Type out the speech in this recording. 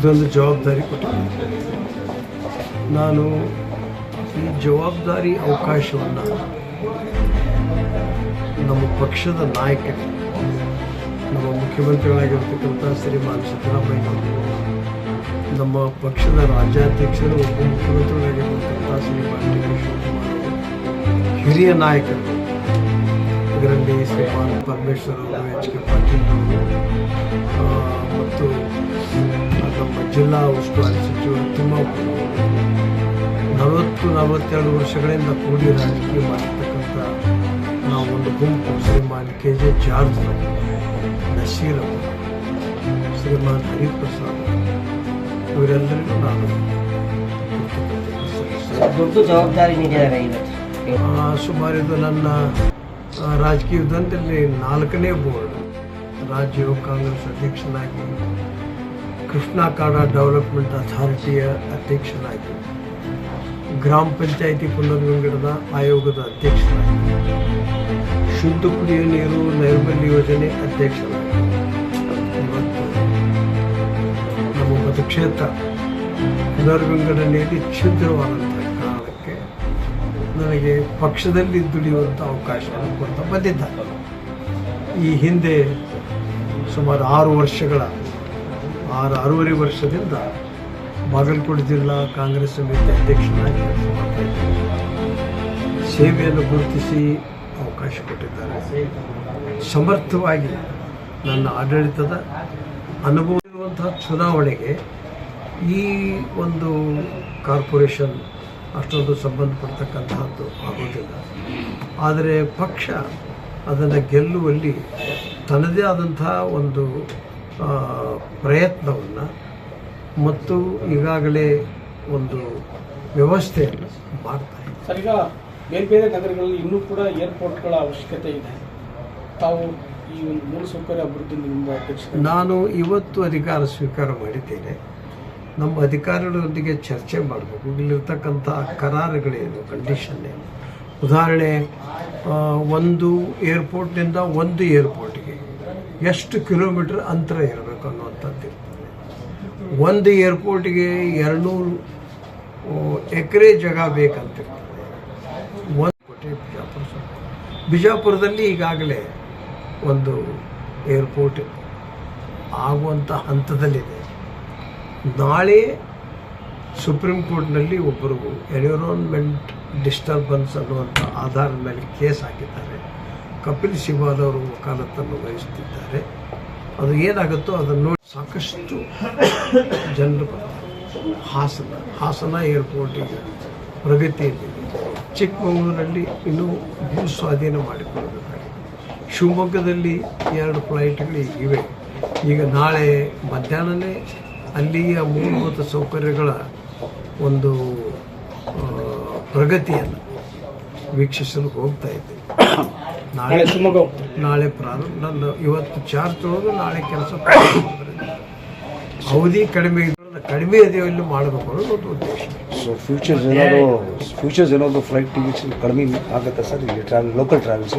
ಇದೊಂದು ಜವಾಬ್ದಾರಿ ಕೊಟ್ಟಿದ್ದೀನಿ ನಾನು ಈ ಜವಾಬ್ದಾರಿ ಅವಕಾಶವನ್ನು ನಮ್ಮ ಪಕ್ಷದ ನಾಯಕ ನಮ್ಮ ಮುಖ್ಯಮಂತ್ರಿಗಳಾಗಿರ್ತಕ್ಕಂಥ ಶ್ರೀಮಾನ್ ಸಿದ್ದರಾಮಯ್ಯ ನಮ್ಮ ಪಕ್ಷದ ರಾಜ್ಯಾಧ್ಯಕ್ಷರು ಶ್ರೀಮಾನ್ ಕೆ ಶಿವಕುಮಾರ್ ಅವರು, ಹಿರಿಯ ನಾಯಕರು ಇದರಲ್ಲಿ ಶ್ರೀಮಾನ್ ಪರಮೇಶ್ವರ್ ಅವರು ಎಚ್ ಕೆ ಪಾಟೀಲ್ ಅವರು ಮತ್ತು ಜಿಲ್ಲಾ ಉಸ್ತುವಾರಿ ಸಚಿವರು ತಿಮ್ಮಪ್ಪ. ನಲವತ್ತು ನಲವತ್ತೆರಡು ವರ್ಷಗಳಿಂದ ಕೂಡಿ ರಾಜಕೀಯ ಮಾಡಿರ್ತಕ್ಕಂಥ ನಾವು ಒಂದು ಗುಂಪು ಶ್ರೀಮಾನ್ ಕೆ ಜೆ ಜಾರ್ಜ್ ಅವರು, ನಶೀರ್ ಅವರು ಶ್ರೀಮಾನ್ ಹರಿಪ್ರಸಾದ್ ಇವರೆಲ್ಲರಿಗೂ ನಾನು ದೊಡ್ಡ ಜವಾಬ್ದಾರಿ ನೀಡಿದ್ದಾರೆ ಇವತ್ತು ಸುಮಾರು ಇದು ನನ್ನ ರಾಜಕೀಯ ಯುದ್ಧದಲ್ಲಿ ನಾಲ್ಕನೇ ಬೋರ್ಡ್. ರಾಜ್ಯ ಕಾಂಗ್ರೆಸ್ ಅಧ್ಯಕ್ಷನಾಗಿ ಕೃಷ್ಣಾ ಕಾಡ ಡೆವಲಪ್ಮೆಂಟ್ ಅಥಾರಿಟಿಯ ಅಧ್ಯಕ್ಷನಾಗಿ. ಗ್ರಾಮ ಪಂಚಾಯಿತಿ ಪುನರ್ವಿಂಗಡದ ಆಯೋಗದ ಅಧ್ಯಕ್ಷನಾಗಿ. ಶುದ್ಧ ಕುಡಿಯುವ ನೀರು ನೈರ್ಮಲ್ಯ ಯೋಜನೆ ಅಧ್ಯಕ್ಷನಾಗಿ. ನಮ್ಮ ಮತಕ್ಷೇತ್ರ ಪುನರ್ವಿಂಗಡಣೆಯಲ್ಲಿ ಛಿದ್ರವಾದಂಥ ಕಾರಣಕ್ಕೆ ನನಗೆ ಪಕ್ಷದಲ್ಲಿ ದುಡಿಯುವಂಥ ಅವಕಾಶವನ್ನು ಕೊಡ್ತಾ ಬಂದಿದ್ದಾರೆ ಈ ಹಿಂದೆ ಸುಮಾರು ಆರು ವರ್ಷಗಳ ಆರು, ಆರೂವರೆ ವರ್ಷದಿಂದ ಬಾಗಲಕೋಟೆ ಜಿಲ್ಲಾ ಕಾಂಗ್ರೆಸ್ ಸಮಿತಿ ಅಧ್ಯಕ್ಷನಾಗಿ ಸೇವೆಯನ್ನು ಗುರುತಿಸಿ ಅವಕಾಶ ಕೊಟ್ಟಿದ್ದಾರೆ. ಸಮರ್ಥವಾಗಿ ನನ್ನ ಆಡಳಿತದ ಅನುಭವ ಇರುವಂತಹ ಚುನಾವಣೆಗೆ ಈ ಒಂದು ಕಾರ್ಪೊರೇಷನ್ ಅಷ್ಟೊಂದು ಸಂಬಂಧಪಡ್ತಕ್ಕಂತಹದ್ದು ಆಗೋದಿಲ್ಲ. ಆದರೆ ಪಕ್ಷ ಅದನ್ನು ಗೆಲ್ಲುವಲ್ಲಿ ತನ್ನದೇ ಆದಂತಹ ಒಂದು ಪ್ರಯತ್ನವನ್ನು ಮತ್ತು ಈಗಾಗಲೇ ಒಂದು ವ್ಯವಸ್ಥೆಯನ್ನು ಮಾಡ್ತಾ ಇದೆ ಸರ್ ಈಗ ಬೇರೆ ಬೇರೆ ನಗರಗಳಲ್ಲಿ ಇನ್ನೂ ಕೂಡ ಏರ್ಪೋರ್ಟ್ಗಳ ಅವಶ್ಯಕತೆ ಇದೆ. ತಾವು ಈ ಒಂದು ಮೂಲಸೌಕರ್ಯ ಅಭಿವೃದ್ಧಿ ನಾನು ಇವತ್ತು ಅಧಿಕಾರ ಸ್ವೀಕಾರ ಮಾಡಿದ್ದೇನೆ. ನಮ್ಮ ಅಧಿಕಾರಿಗಳೊಂದಿಗೆ ಚರ್ಚೆ ಮಾಡಬೇಕು. ಇಲ್ಲಿರ್ತಕ್ಕಂಥ ಕರಾರುಗಳೇನು ಕಂಡೀಷನ್ ಏನು? ಉದಾಹರಣೆ ಒಂದು ಏರ್ಪೋರ್ಟ್ನಿಂದ ಒಂದು ಏರ್ಪೋರ್ಟ್ಗೆ ಎಷ್ಟು ಕಿಲೋಮೀಟರ್ ಅಂತರ ಇರಬೇಕು ಅನ್ನುವಂಥದ್ದು ಇರ್ತದೆ. ಒಂದು ಏರ್ಪೋರ್ಟ್ಗೆ ಎರಡುನೂರು ಎಕರೆ ಜಾಗ ಬೇಕಂತಿರ್ತದೆ. ಒಂದು ಕೋಟೆ ಬಿಜಾಪುರ ಬಿಜಾಪುರದಲ್ಲಿ ಈಗಾಗಲೇ ಒಂದು ಏರ್ಪೋರ್ಟ್ ಆಗುವಂಥ ಹಂತದಲ್ಲಿದೆ. ನಾಳೆ ಸುಪ್ರೀಂ ಕೋರ್ಟ್ನಲ್ಲಿ ಒಬ್ಬರು ಎನ್ವಿರಾನ್ಮೆಂಟ್ ಡಿಸ್ಟರ್ಬೆನ್ಸ್ ಅನ್ನುವಂಥ ಆಧಾರದ ಮೇಲೆ ಕೇಸ್ ಹಾಕಿದ್ದಾರೆ. ಕಪಿಲ್ ಅವರು ವಕಾಲತ್ತನ್ನು ವಹಿಸುತ್ತಿದ್ದಾರೆ. ಅದು ಏನಾಗುತ್ತೋ ಅದನ್ನು ನೋಡಿ ಸಾಕಷ್ಟು ಜನರು ಹಾಸನ ಹಾಸನ ಹಾಸನ ಏರ್ಪೋರ್ಟಿಗೆ ಪ್ರಗತಿಯಲ್ಲಿದೆ ಚಿಕ್ಕಮಗಳೂರಲ್ಲಿ ಇನ್ನೂ ಭೂ ಸ್ವಾಧೀನ ಮಾಡಿಕೊಳ್ಳಬೇಕಾಗಿದೆ. ಶಿವಮೊಗ್ಗದಲ್ಲಿ ಎರಡು ಫ್ಲೈಟ್ಗಳು ಇವೆ ಈಗ ನಾಳೆ ಮಧ್ಯಾಹ್ನವೇ ಅಲ್ಲಿಯ ಮೂಲಭೂತ ಸೌಕರ್ಯಗಳ ಒಂದು ಪ್ರಗತಿಯನ್ನು ವೀಕ್ಷಿಸಲು ಹೋಗ್ತಾ ಇದ್ದೇನೆ ನಾಳೆ ನಾಳೆ ಶಿವಮೊಗ್ಗ ನಾಳೆ ಪ್ರಾರಂಭ ನನ್ನ ಇವತ್ತು ಚಾರ್ಜ್ ತೊಳೆದು ನಾಳೆ ಕೆಲಸ ಅವಧಿ ಕಡಿಮೆ ಇದ್ರೂ ಕಡಿಮೆ ಅವಧಿಯಲ್ಲಿ ಮಾಡಬೇಕು ಅನ್ನೋದು ಒಂದು ಉದ್ದೇಶ. ಸೊ ಫ್ಯೂಚರ್ಸ್ ಏನಾದರೂ ಫ್ಯೂಚರ್ಸ್ ಏನಾದರೂ ಫ್ಲೈಟ್ ಟಿಕೆಟ್ಸ್ ಕಡಿಮೆ ಆಗುತ್ತೆ ಸರ್ ಇಲ್ಲಿ ಟ್ರಾವೆಲ್ ಲೋಕಲ್ ಟ್ರಾವೆಲ್ಸ್